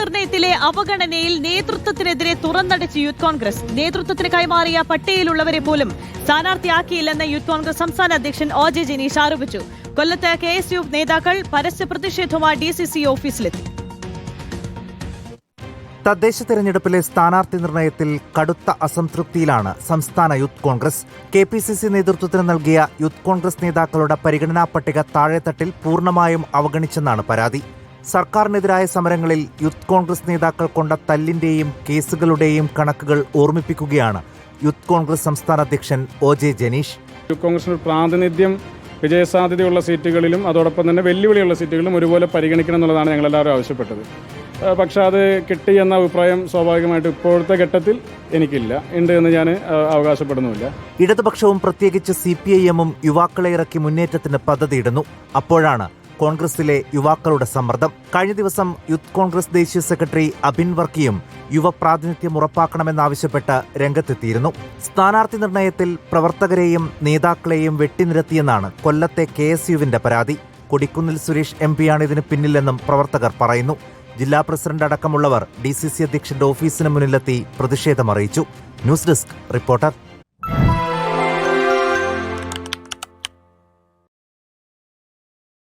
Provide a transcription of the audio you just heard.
നിർണയത്തിലെ അവഗണനയിൽ നേതൃത്വത്തിനെതിരെ തുറന്നടിച്ച് youth Congress. നേതൃത്വത്തിന് കൈമാറിയ പട്ടികയിലുള്ളവരെ പോലും സ്ഥാനാർത്ഥിയാക്കിയില്ലെന്ന് യൂത്ത് കോൺഗ്രസ് സംസ്ഥാന അധ്യക്ഷൻ ഒ ജെ ജനീഷ് ആരോപിച്ചു. കൊല്ലത്ത് കെ എസ് യു നേതാക്കൾ പരസ്യ പ്രതിഷേധവുമായി ഡി സി സി ഓഫീസിലെത്തി. തദ്ദേശ തെരഞ്ഞെടുപ്പിലെ സ്ഥാനാർത്ഥി നിർണയത്തിൽ കടുത്ത അസംതൃപ്തിയിലാണ് സംസ്ഥാന youth Congress. K P C C നേതൃത്വത്തിന് നൽകിയ യൂത്ത് കോൺഗ്രസ് നേതാക്കളുടെ പരിഗണനാ പട്ടിക താഴെത്തട്ടിൽ പൂർണമായും അവഗണിച്ചെന്നാണ് പരാതി. സർക്കാരിനെതിരായ സമരങ്ങളിൽ യൂത്ത് കോൺഗ്രസ് നേതാക്കൾ കൊണ്ട തല്ലിന്റെയും കേസുകളുടെയും കണക്കുകൾ ഓർമ്മിപ്പിക്കുകയാണ് യൂത്ത് കോൺഗ്രസ് സംസ്ഥാന അധ്യക്ഷൻ ഒ ജെ ജനീഷ്. യൂത്ത് കോൺഗ്രസിന് പ്രാതിനിധ്യം വിജയസാധ്യതയുള്ള സീറ്റുകളിലും അതോടൊപ്പം തന്നെ വെല്ലുവിളിയുള്ള സീറ്റുകളിലും ഒരുപോലെ പരിഗണിക്കണം എന്നുള്ളതാണ് ഞങ്ങളെല്ലാവരും ആവശ്യപ്പെട്ടത്. പക്ഷെ അത് കിട്ടി എന്ന അഭിപ്രായം സ്വാഭാവികമായിട്ട് ഇപ്പോഴത്തെ ഘട്ടത്തിൽ എനിക്കില്ല. ഉണ്ട് എന്ന് ഞാൻ അവകാശപ്പെടുന്നുമില്ല. ഇടതുപക്ഷവും പ്രത്യേകിച്ച് സി പി ഐ എമ്മും യുവാക്കളെ ഇറക്കി മുന്നേറ്റത്തിന് പദ്ധതിയിടുന്നു. അപ്പോഴാണ് കോൺഗ്രസിലെ യുവാക്കളുടെ സമ്മർദ്ദം. കഴിഞ്ഞ ദിവസം യൂത്ത് കോൺഗ്രസ് ദേശീയ സെക്രട്ടറി അബിൻ വർക്കിയും യുവപ്രാതിനിധ്യം ഉറപ്പാക്കണമെന്നാവശ്യപ്പെട്ട് രംഗത്തെത്തിയിരുന്നു. സ്ഥാനാർത്ഥി നിർണയത്തിൽ പ്രവർത്തകരെയും നേതാക്കളെയും വെട്ടിനിരത്തിയെന്നാണ് കൊല്ലത്തെ കെ എസ് യുവിന്റെ പരാതി. കൊടിക്കുന്നിൽ സുരേഷ് എം പിയാണ് ഇതിന് പിന്നിലെന്നും പ്രവർത്തകർ പറയുന്നു. ജില്ലാ പ്രസിഡന്റ് അടക്കമുള്ളവർ ഡി സി സി അധ്യക്ഷന്റെ ഓഫീസിന് മുന്നിലെത്തി പ്രതിഷേധമറിയിച്ചു ന്യൂസ് ഡെസ്ക് റിപ്പോർട്ടർ